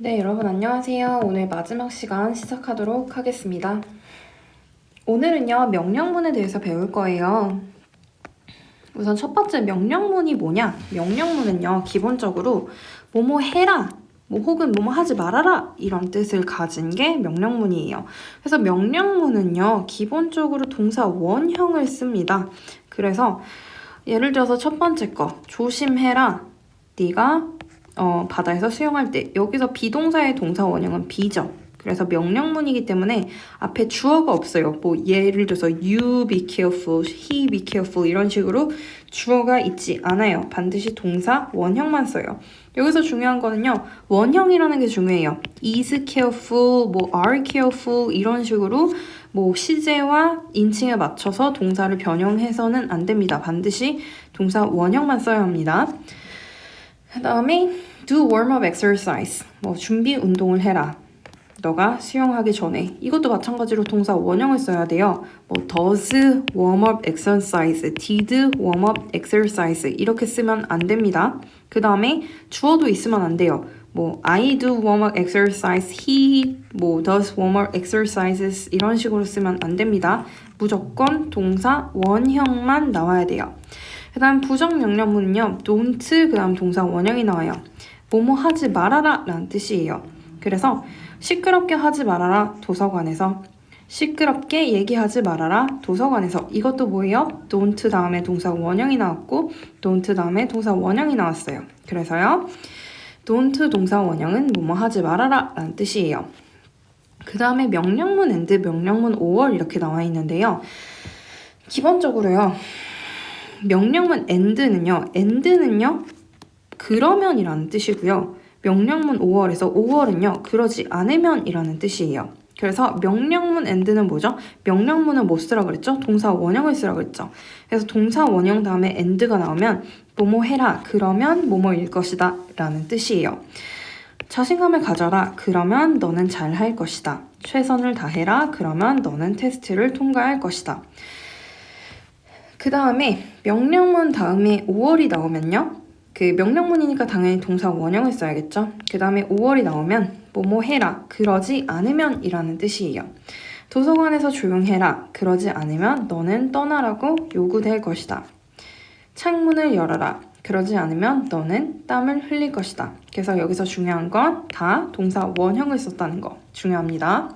네, 여러분 안녕하세요. 오늘 마지막 시간 시작하도록 하겠습니다. 오늘은요, 명령문에 대해서 배울 거예요. 우선 첫 번째 명령문이 뭐냐? 명령문은요, 기본적으로 뭐뭐 해라, 뭐 혹은 뭐뭐 하지 말아라 이런 뜻을 가진 게 명령문이에요. 그래서 명령문은요, 기본적으로 동사 원형을 씁니다. 그래서 예를 들어서 첫 번째 거 조심해라. 네가 어, 바다에서 수영할 때 여기서 비동사의 동사 원형은 비죠. 그래서 명령문이기 때문에 앞에 주어가 없어요. 뭐 예를 들어서 you be careful, he be careful 이런 식으로 주어가 있지 않아요. 반드시 동사 원형만 써요. 여기서 중요한 거는요. 원형이라는 게 중요해요. is careful, 뭐 are careful 이런 식으로 뭐 시제와 인칭에 맞춰서 동사를 변형해서는 안 됩니다. 반드시 동사 원형만 써야 합니다. 그 다음에 do warm-up exercise. 뭐 준비 운동을 해라. 너가 수영하기 전에 이것도 마찬가지로 동사 원형을 써야 돼요. 뭐 does warm-up exercise, did warm-up exercise 이렇게 쓰면 안 됩니다. 그 다음에 주어도 있으면 안 돼요. 뭐 I do warm-up exercise, he 뭐 does warm-up exercises 이런 식으로 쓰면 안 됩니다. 무조건 동사 원형만 나와야 돼요. 그 다음 부정명령문은요. don't 그 다음 동사 원형이 나와요. 뭐뭐 하지 말아라 라는 뜻이에요. 그래서 시끄럽게 하지 말아라 도서관에서 시끄럽게 얘기하지 말아라 도서관에서 이것도 뭐예요? don't 다음에 동사 원형이 나왔고 don't 다음에 동사 원형이 나왔어요. 그래서요. don't 동사 원형은 뭐뭐 하지 말아라 라는 뜻이에요. 그 다음에 명령문 and 명령문 or 이렇게 나와 있는데요. 기본적으로요. 명령문 and는요. and는요. 그러면이라는 뜻이고요. 명령문 5월에서 5월은요. 그러지 않으면이라는 뜻이에요. 그래서 명령문 and는 뭐죠? 명령문은 뭐 쓰라 그랬죠? 동사 원형을 쓰라 그랬죠. 그래서 동사 원형 다음에 and가 나오면 뭐뭐 해라 그러면 뭐뭐일 것이다 라는 뜻이에요. 자신감을 가져라 그러면 너는 잘 할 것이다. 최선을 다해라 그러면 너는 테스트를 통과할 것이다. 그 다음에 명령문 다음에 5월이 나오면요. 그 명령문이니까 당연히 동사 원형을 써야겠죠. 그 다음에 5월이 나오면 뭐뭐 해라, 그러지 않으면 이라는 뜻이에요. 도서관에서 조용해라, 그러지 않으면 너는 떠나라고 요구될 것이다. 창문을 열어라, 그러지 않으면 너는 땀을 흘릴 것이다. 그래서 여기서 중요한 건 다 동사 원형을 썼다는 거 중요합니다.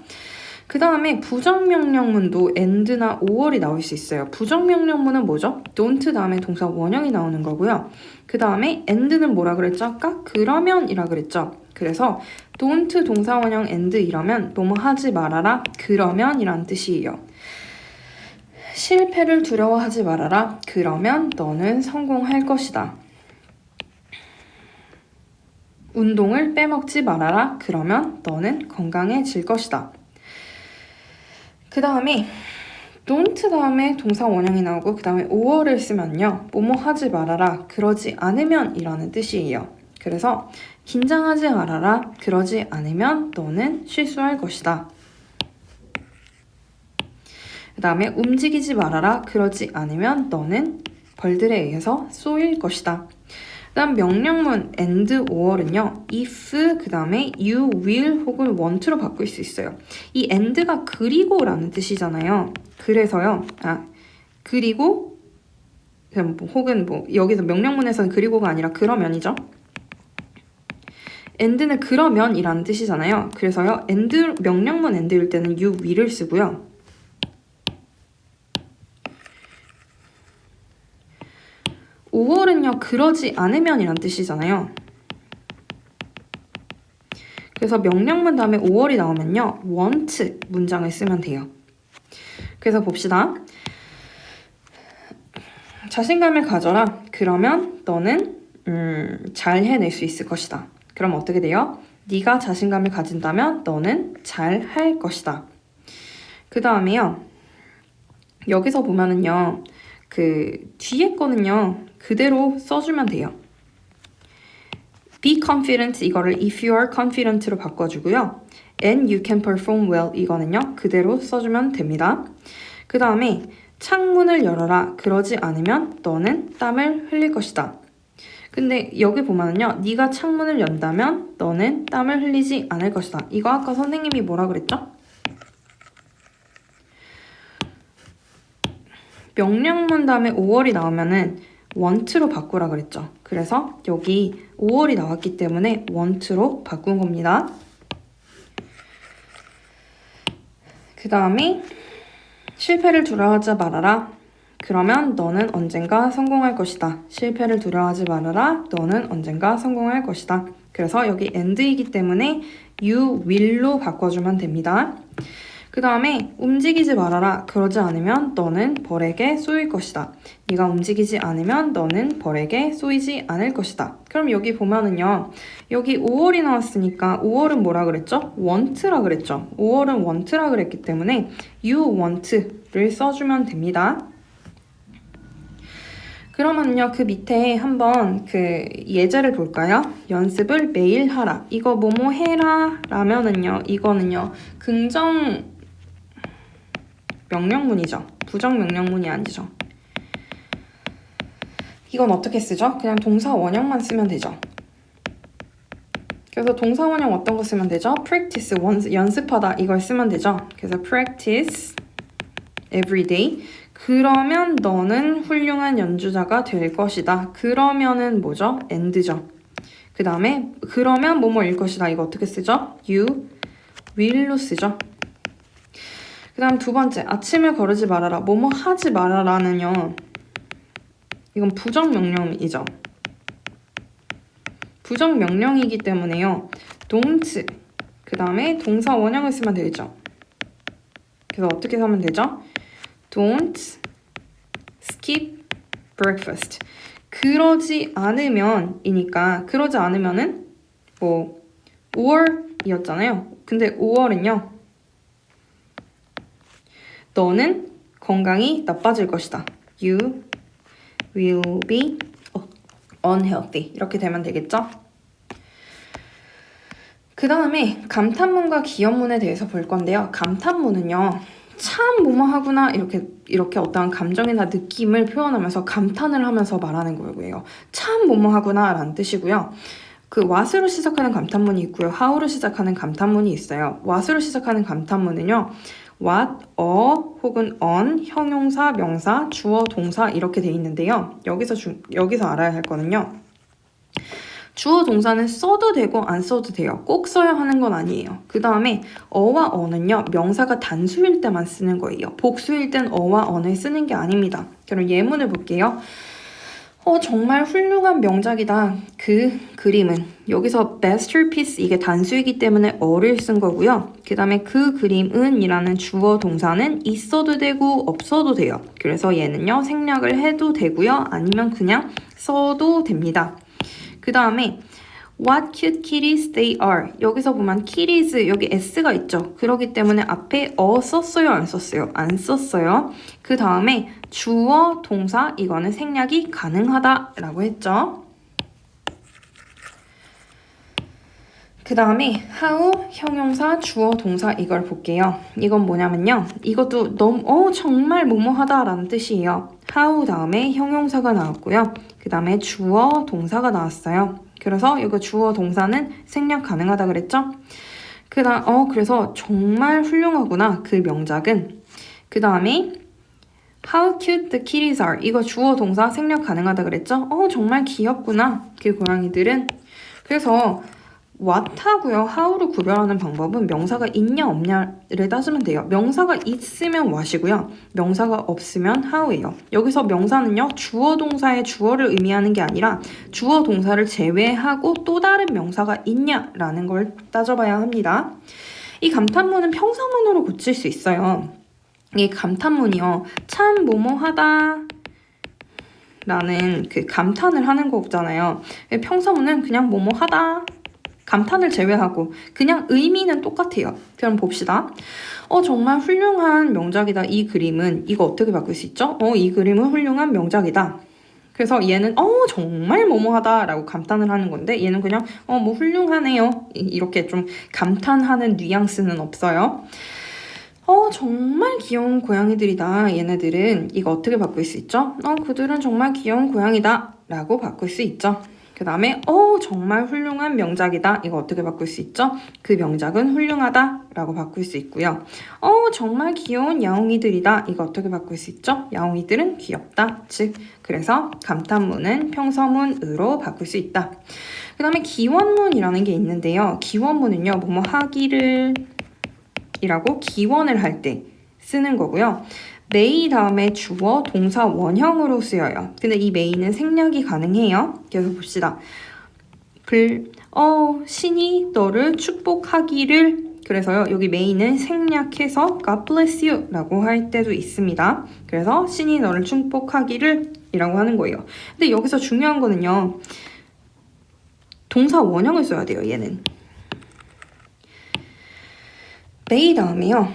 그 다음에 부정명령문도 and나 5월이 나올 수 있어요. 부정명령문은 뭐죠? don't 다음에 동사 원형이 나오는 거고요. 그 다음에 and는 뭐라 그랬죠? 아까 그러면이라 그랬죠. 그래서 don't 동사 원형 and 이러면 뭐뭐 하지 말아라 그러면이란 뜻이에요. 실패를 두려워하지 말아라. 그러면 너는 성공할 것이다. 운동을 빼먹지 말아라. 그러면 너는 건강해질 것이다. 그 다음에 don't 다음에 동사 원형이 나오고 그 다음에 5월을 쓰면요. 뭐뭐 하지 말아라. 그러지 않으면 이라는 뜻이에요. 그래서 긴장하지 말아라. 그러지 않으면 너는 실수할 것이다. 그 다음에 움직이지 말아라. 그러지 않으면 너는 벌들에 의해서 쏘일 것이다. 그다음 명령문 and or은요. if 그다음에 you will 혹은 want to로 바꿀 수 있어요. 이 and가 그리고라는 뜻이잖아요. 그래서요. 아 그리고 뭐 혹은 뭐 여기서 명령문에서는 그리고가 아니라 그러면이죠. and는 그러면이라는 뜻이잖아요. 그래서요. and 명령문 and일 때는 you will을 쓰고요. 5월은요, 그러지 않으면이란 뜻이잖아요. 그래서 명령문 다음에 5월이 나오면요, want 문장을 쓰면 돼요. 그래서 봅시다. 자신감을 가져라. 그러면 너는 음, 잘 해낼 수 있을 것이다. 그럼 어떻게 돼요? 네가 자신감을 가진다면 너는 잘 할 것이다. 그 다음에요. 여기서 보면은요. 그 뒤에 거는요. 그대로 써주면 돼요. be confident 이거를 if you are confident로 바꿔주고요. and you can perform well 이거는요. 그대로 써주면 됩니다. 그 다음에 창문을 열어라. 그러지 않으면 너는 땀을 흘릴 것이다. 근데 여기 보면은요. 네가 창문을 연다면 너는 땀을 흘리지 않을 것이다. 이거 아까 선생님이 뭐라 그랬죠? 명령문 다음에 5월이 나오면은 want로 바꾸라 그랬죠. 그래서 여기 5월이 나왔기 때문에 want로 바꾼 겁니다. 그 다음에 실패를 두려워하지 말아라. 그러면 너는 언젠가 성공할 것이다. 실패를 두려워하지 말아라. 너는 언젠가 성공할 것이다. 그래서 여기 and이기 때문에 you will로 바꿔주면 됩니다. 그 다음에 움직이지 말아라. 그러지 않으면 너는 벌에게 쏘일 것이다. 네가 움직이지 않으면 너는 벌에게 쏘이지 않을 것이다. 그럼 여기 보면은요. 여기 5월이 나왔으니까 5월은 뭐라 그랬죠? want라 그랬죠. 5월은 want라 그랬기 때문에 you want를 써주면 됩니다. 그러면요 그 밑에 한번 그 예제를 볼까요? 연습을 매일 하라. 이거 뭐뭐 해라 라면은요 이거는요 긍정 명령문이죠. 부정 명령문이 아니죠. 이건 어떻게 쓰죠? 그냥 동사 원형만 쓰면 되죠. 그래서 동사 원형 어떤 거 쓰면 되죠? practice 원, 연습하다 이걸 쓰면 되죠. 그래서 practice every day. 그러면 너는 훌륭한 연주자가 될 것이다. 그러면은 뭐죠? and죠. 그 다음에 그러면 뭐뭐일 것이다. 이거 어떻게 쓰죠? you will로 쓰죠. 그 다음 두 번째 아침을 거르지 말아라. 뭐뭐 하지 말아라는요. 이건 부정 명령이죠. 부정 명령이기 때문에요. don't 그 다음에 동사 원형을 쓰면 되죠. 그래서 어떻게 하면 되죠? Don't skip breakfast. 그러지 않으면 이니까 그러지 않으면은 뭐 5월이었잖아요. 근데 5월은요. 너는 건강이 나빠질 것이다. You will be unhealthy. 이렇게 되면 되겠죠? 그 다음에 감탄문과 기업문에 대해서 볼 건데요. 감탄문은요. 참 뭐뭐하구나 이렇게 이렇게 어떠한 감정이나 느낌을 표현하면서 감탄을 하면서 말하는 거고요. 참 뭐뭐하구나라는 뜻이고요. 그 what으로 시작하는 감탄문이 있고요. how로 시작하는 감탄문이 있어요. what으로 시작하는 감탄문은요. What, a 혹은 on, 형용사, 명사, 주어, 동사 이렇게 돼 있는데요. 여기서 주, 여기서 알아야 할 거는요. 주어 동사는 써도 되고 안 써도 돼요. 꼭 써야 하는 건 아니에요. 그 다음에 어와 어는요. 명사가 단수일 때만 쓰는 거예요. 복수일 땐 어와 어는 쓰는 게 아닙니다. 그럼 예문을 볼게요. 어, 정말 훌륭한 명작이다. 그 그림은 여기서 masterpiece 이게 단수이기 때문에 어를 쓴 거고요. 그 다음에 그 그림은 이라는 주어 동사는 있어도 되고 없어도 돼요. 그래서 얘는요 생략을 해도 되고요. 아니면 그냥 써도 됩니다. 그 다음에 What cute kitties they are. 여기서 보면 kitties 여기 s가 있죠. 그러기 때문에 앞에 어 썼어요, 안 썼어요? 안 썼어요. 그 다음에 주어, 동사 이거는 생략이 가능하다라고 했죠. 그 다음에 how 형용사 주어 동사 이걸 볼게요. 이건 뭐냐면요. 이것도 너무 어 정말 뭐뭐하다라는 뜻이에요. how 다음에 형용사가 나왔고요. 그 다음에 주어 동사가 나왔어요. 그래서 이거 주어 동사는 생략 가능하다 그랬죠? 그다음 어 그래서 정말 훌륭하구나 그 명작은. 그 다음에 How cute the kitties are. 이거 주어 동사 생략 가능하다 그랬죠? 어 정말 귀엽구나 그 고양이들은. 그래서 what하고요 how를 구별하는 방법은 명사가 있냐 없냐를 따지면 돼요. 명사가 있으면 what이고요. 명사가 없으면 how예요. 여기서 명사는요 주어 동사의 주어를 의미하는 게 아니라 주어 동사를 제외하고 또 다른 명사가 있냐라는 걸 따져봐야 합니다. 이 감탄문은 평서문으로 고칠 수 있어요. 이 감탄문이요 참 뭐뭐하다 라는 그 감탄을 하는 거잖아요. 평서문은 그냥 뭐뭐하다 감탄을 제외하고 그냥 의미는 똑같아요. 그럼 봅시다. 어 정말 훌륭한 명작이다. 이 그림은 이거 어떻게 바꿀 수 있죠? 어 이 그림은 훌륭한 명작이다. 그래서 얘는 어 정말 뭐뭐하다라고 감탄을 하는 건데 얘는 그냥 어 뭐 훌륭하네요. 이렇게 좀 감탄하는 뉘앙스는 없어요. 어 정말 귀여운 고양이들이다. 얘네들은 이거 어떻게 바꿀 수 있죠? 어 그들은 정말 귀여운 고양이다. 라고 바꿀 수 있죠. 그 다음에 어 정말 훌륭한 명작이다. 이거 어떻게 바꿀 수 있죠? 그 명작은 훌륭하다 라고 바꿀 수 있고요. 어 정말 귀여운 야옹이들이다. 이거 어떻게 바꿀 수 있죠? 야옹이들은 귀엽다. 즉 그래서 감탄문은 평서문으로 바꿀 수 있다. 그 다음에 기원문이라는 게 있는데요. 기원문은요. 뭐뭐 하기를 이라고 기원을 할 때 쓰는 거고요. may 다음에 주어 동사 원형으로 쓰여요. 근데 이 may는 생략이 가능해요. 그래서 봅시다. 불, 어, 신이 너를 축복하기를 그래서요. 여기 may는 생략해서 God bless you 라고 할 때도 있습니다. 그래서 신이 너를 축복하기를 이라고 하는 거예요. 근데 여기서 중요한 거는요. 동사 원형을 써야 돼요. 얘는. May 다음에요.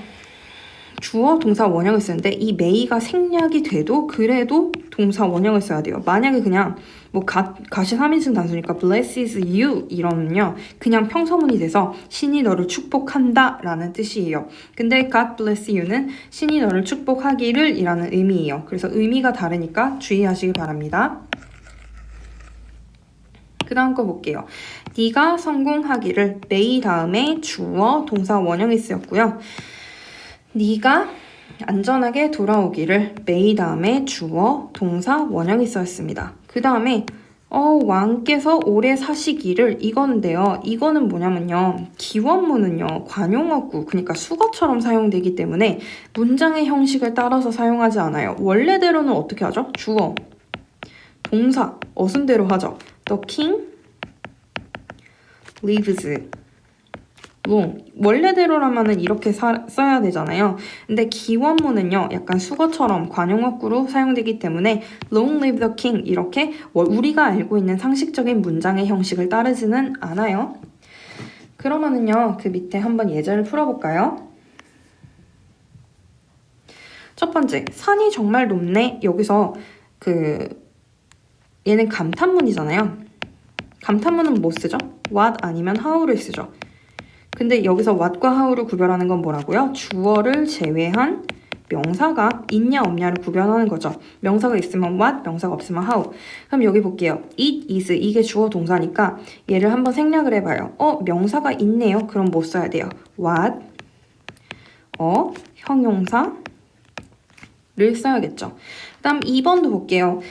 주어 동사 원형을 쓰는데 이 may가 생략이 돼도 그래도 동사 원형을 써야 돼요. 만약에 그냥 뭐 가, 가시 3인칭 단수니까 blesses you 이러면요. 그냥 평서문이 돼서 신이 너를 축복한다 라는 뜻이에요. 근데 God bless you는 신이 너를 축복하기를 이라는 의미예요. 그래서 의미가 다르니까 주의하시기 바랍니다. 그 다음 거 볼게요. 네가 성공하기를 may 다음에 주어 동사 원형이 쓰였고요. 네가 안전하게 돌아오기를 may 다음에 주어 동사 원형이 쓰였습니다. 그 다음에 어, 왕께서 오래 사시기를 이건데요. 이거는 뭐냐면요. 기원문은요. 관용어구, 그러니까 수거처럼 사용되기 때문에 문장의 형식을 따라서 사용하지 않아요. 원래대로는 어떻게 하죠? 주어, 동사, 어순대로 하죠. The king lives long. 원래대로라면은 이렇게 사, 써야 되잖아요. 근데 기원문은요, 약간 수거처럼 관용어구로 사용되기 때문에 long live the king 이렇게 우리가 알고 있는 상식적인 문장의 형식을 따르지는 않아요. 그러면은요, 그 밑에 한번 예제를 풀어볼까요? 첫 번째, 산이 정말 높네. 여기서 그 얘는 감탄문이잖아요. 감탄문은 뭐 쓰죠? what 아니면 how를 쓰죠. 근데 여기서 what과 how를 구별하는 건 뭐라고요? 주어를 제외한 명사가 있냐 없냐를 구별하는 거죠. 명사가 있으면 what, 명사가 없으면 how. 그럼 여기 볼게요. it, is 이게 주어 동사니까 얘를 한번 생략을 해봐요. 어, 명사가 있네요. 그럼 뭐 써야 돼요? what, 어, 형용사를 써야겠죠. 그 다음 2번도 볼게요.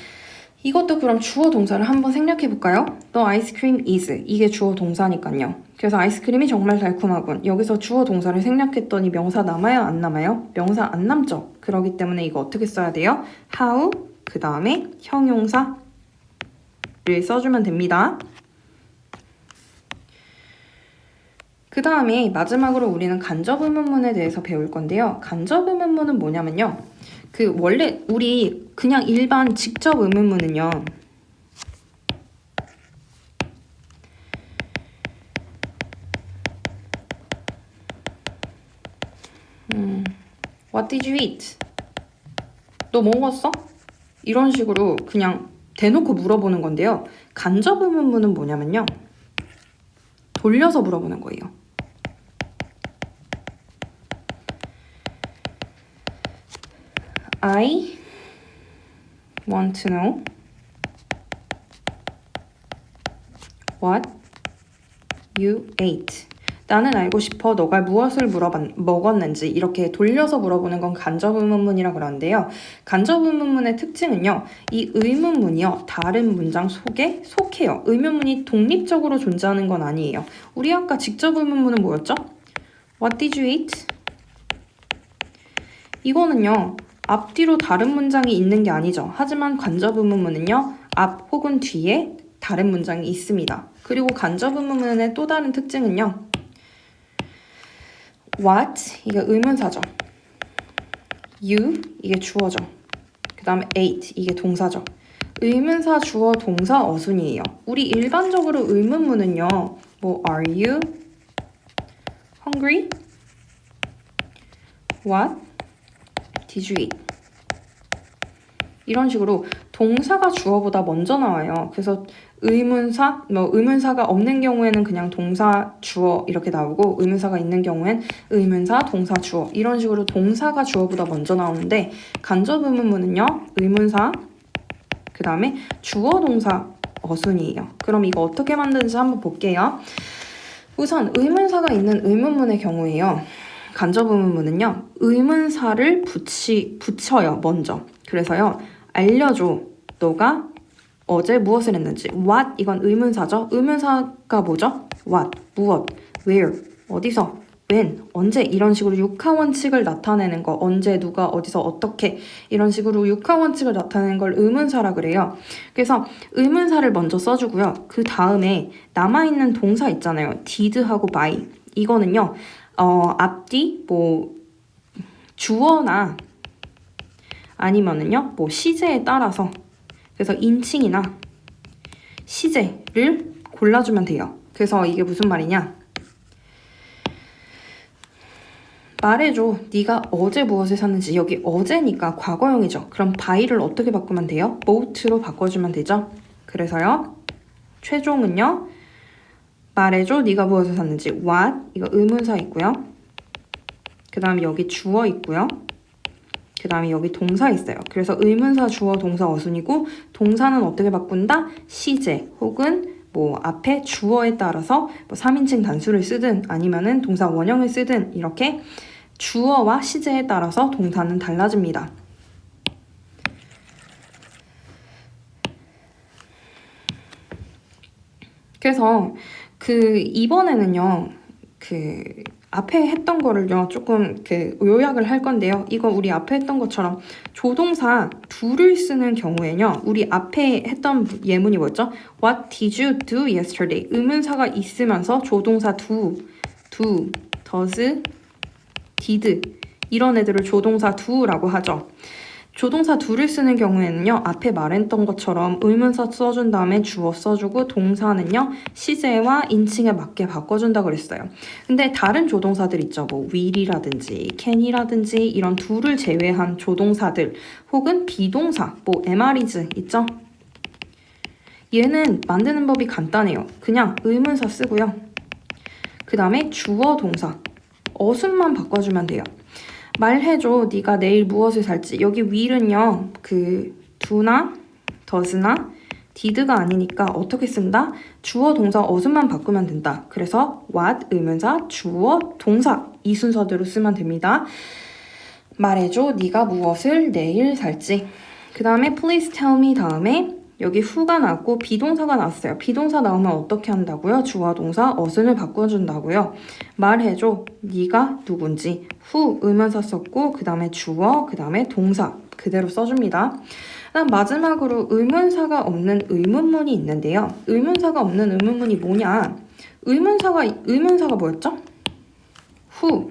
이것도 그럼 주어 동사를 한번 생략해 볼까요? The ice cream is 이게 주어 동사니까요. 그래서 아이스크림이 정말 달콤하군. 여기서 주어 동사를 생략했더니 명사 남아요? 안 남아요? 명사 안 남죠? 그러기 때문에 이거 어떻게 써야 돼요? how 그 다음에 형용사를 써주면 됩니다. 그 다음에 마지막으로 우리는 간접 의문문에 대해서 배울 건데요. 간접 의문문은 뭐냐면요. 그 원래 우리 그냥 일반 직접 의문문은요. 음, What did you eat? 너뭐 먹었어? 이런 식으로 그냥 대놓고 물어보는 건데요. 간접 의문문은 뭐냐면요. 돌려서 물어보는 거예요. I want to know what you ate. 나는 알고 싶어 너가 무엇을 물어봤, 먹었는지 이렇게 돌려서 물어보는 건 간접 의문문이라 그러는데요. 간접 의문문의 특징은요. 이 의문문이요. 다른 문장 속에 속해요. 의문문이 독립적으로 존재하는 건 아니에요. 우리 아까 직접 의문문은 뭐였죠? What did you eat? 이거는요. 앞뒤로 다른 문장이 있는 게 아니죠. 하지만 간접 의문문은요. 앞 혹은 뒤에 다른 문장이 있습니다. 그리고 간접 의문문의 또 다른 특징은요. What 이게 의문사죠. You 이게 주어죠. 그 다음에 ate 이게 동사죠. 의문사, 주어, 동사, 어순이에요. 우리 일반적으로 의문문은요. 뭐 Are you hungry? What did you eat? 이런 식으로 동사가 주어보다 먼저 나와요. 그래서 의문사, 뭐 의문사가 없는 경우에는 그냥 동사, 주어 이렇게 나오고 의문사가 있는 경우엔 의문사, 동사, 주어 이런 식으로 동사가 주어보다 먼저 나오는데 간접 의문문은요. 의문사, 그 다음에 주어, 동사, 어순이에요. 그럼 이거 어떻게 만드는지 한번 볼게요. 우선 의문사가 있는 의문문의 경우에요. 간접 의문문은요. 의문사를 붙이, 붙여요. 먼저. 그래서요. 알려줘. 너가 어제 무엇을 했는지. What 이건 의문사죠. 의문사가 뭐죠? What, 무엇, where, 어디서, when, 언제 이런 식으로 육하 원칙을 나타내는 거. 언제, 누가, 어디서, 어떻게 이런 식으로 육하 원칙을 나타내는 걸 의문사라 그래요. 그래서 의문사를 먼저 써주고요. 그 다음에 남아있는 동사 있잖아요. did하고 by. 이거는요. 어, 앞뒤 뭐 주어나 아니면은요. 뭐 시제에 따라서 그래서 인칭이나 시제를 골라주면 돼요. 그래서 이게 무슨 말이냐? 말해줘. 네가 어제 무엇을 샀는지. 여기 어제니까 과거형이죠. 그럼 by를 어떻게 바꾸면 돼요? bought로 바꿔주면 되죠. 그래서요. 최종은요. 말해줘. 네가 무엇을 샀는지. what 이거 의문사 있고요. 그 다음에 여기 주어 있고요. 그 다음에 여기 동사 있어요. 그래서 의문사, 주어, 동사, 어순이고 동사는 어떻게 바꾼다? 시제 혹은 뭐 앞에 주어에 따라서 뭐 3인칭 단수를 쓰든 아니면은 동사 원형을 쓰든 이렇게 주어와 시제에 따라서 동사는 달라집니다. 그래서 그 이번에는요. 그 앞에 했던 거를요 조금 그 요약을 할 건데요. 이거 우리 앞에 했던 것처럼 조동사 둘을 쓰는 경우에는요. 우리 앞에 했던 예문이 뭐였죠? What did you do yesterday? 의문사가 있으면서 조동사 두, 두, does, did 이런 애들을 조동사 두라고 하죠. 조동사 둘을 쓰는 경우에는요, 앞에 말했던 것처럼 의문사 써준 다음에 주어 써주고 동사는요, 시제와 인칭에 맞게 바꿔준다 그랬어요. 근데 다른 조동사들 있죠. 뭐 will이라든지 can이라든지 이런 둘을 제외한 조동사들 혹은 비동사, 뭐 MR이즈 있죠? 얘는 만드는 법이 간단해요. 그냥 의문사 쓰고요. 그 다음에 주어 동사, 어순만 바꿔주면 돼요. 말해줘. 네가 내일 무엇을 살지. 여기 will은요. 그 do나 does나 did가 아니니까 어떻게 쓴다? 주어 동사 어순만 바꾸면 된다. 그래서 what 의문사 주어 동사 이 순서대로 쓰면 됩니다. 말해줘. 네가 무엇을 내일 살지. 그 다음에 please tell me 다음에 여기 후가 나왔고 비동사가 나왔어요. 비동사 나오면 어떻게 한다고요? 주어 동사 어순을 바꿔준다고요. 말해줘. 네가 누군지. 후 의문사 썼고 그 다음에 주어 그 다음에 동사 그대로 써줍니다. 마지막으로 의문사가 없는 의문문이 있는데요. 의문사가 없는 의문문이 뭐냐? 의문사가 의문사가 뭐였죠? Who,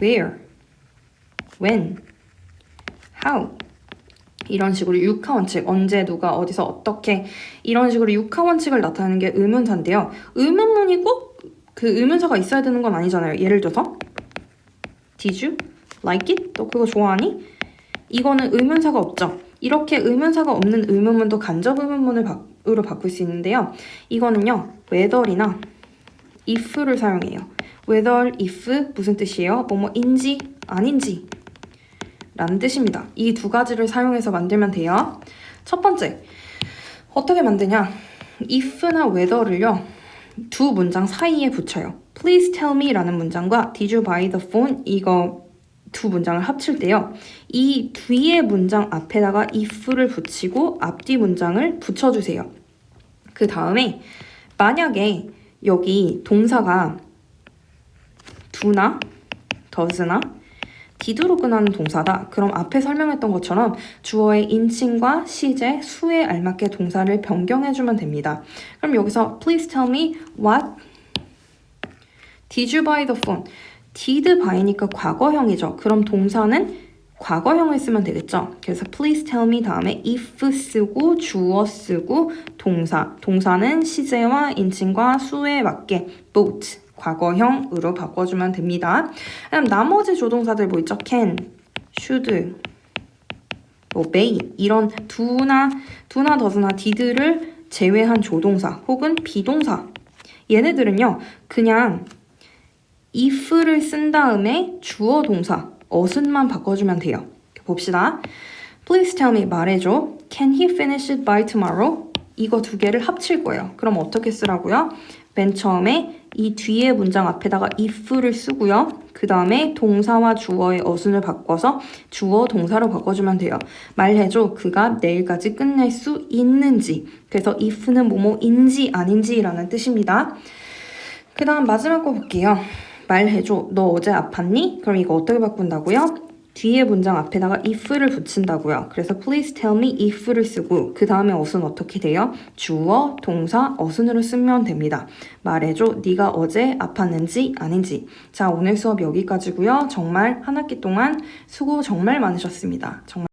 where, when, how 이런 식으로 육하 원칙, 언제, 누가, 어디서, 어떻게 이런 식으로 육하 원칙을 나타내는 게 의문사인데요. 의문문이 꼭 그 의문사가 있어야 되는 건 아니잖아요. 예를 들어서 Did you like it? 너 그거 좋아하니? 이거는 의문사가 없죠. 이렇게 의문사가 없는 의문문도 간접 의문문으로 바꿀 수 있는데요. 이거는요. whether이나 if를 사용해요. whether, if 무슨 뜻이에요? 뭐뭐인지 아닌지 라는 뜻입니다. 이 두 가지를 사용해서 만들면 돼요. 첫 번째, 어떻게 만드냐? if나 whether를요, 두 문장 사이에 붙여요. Please tell me 라는 문장과 Did you buy the phone? 이거 두 문장을 합칠 때요. 이 뒤에 문장 앞에다가 if를 붙이고 앞뒤 문장을 붙여주세요. 그 다음에 만약에 여기 동사가 do나 does나 did로 끝나는 동사다. 그럼 앞에 설명했던 것처럼 주어의 인칭과 시제, 수에 알맞게 동사를 변경해주면 됩니다. 그럼 여기서 please tell me what did you buy the phone? did buy니까 과거형이죠. 그럼 동사는 과거형을 쓰면 되겠죠. 그래서 please tell me 다음에 if 쓰고 주어 쓰고 동사. 동사는 시제와 인칭과 수에 맞게 both 과거형으로 바꿔주면 됩니다. 그럼 나머지 조동사들 뭐 있죠? can, should, 뭐 may 이런 do나 do나 does나 did를 제외한 조동사 혹은 비동사 얘네들은요 그냥 if를 쓴 다음에 주어 동사 어순만 바꿔주면 돼요. 봅시다. Please tell me 말해줘. Can he finish it by tomorrow? 이거 두 개를 합칠 거예요. 그럼 어떻게 쓰라고요? 맨 처음에 이 뒤에 문장 앞에다가 if를 쓰고요. 그 다음에 동사와 주어의 어순을 바꿔서 주어 동사로 바꿔주면 돼요. 말해줘. 그가 내일까지 끝낼 수 있는지. 그래서 if는 뭐뭐인지 아닌지라는 뜻입니다. 그 다음 마지막 거 볼게요. 말해줘. 너 어제 아팠니? 그럼 이거 어떻게 바꾼다고요? 뒤에 문장 앞에다가 if를 붙인다고요. 그래서 please tell me if를 쓰고 그 다음에 어순 어떻게 돼요? 주어, 동사, 어순으로 쓰면 됩니다. 말해줘. 네가 어제 아팠는지 아닌지. 자 오늘 수업 여기까지고요. 정말 한 학기 동안 수고 정말 많으셨습니다. 정말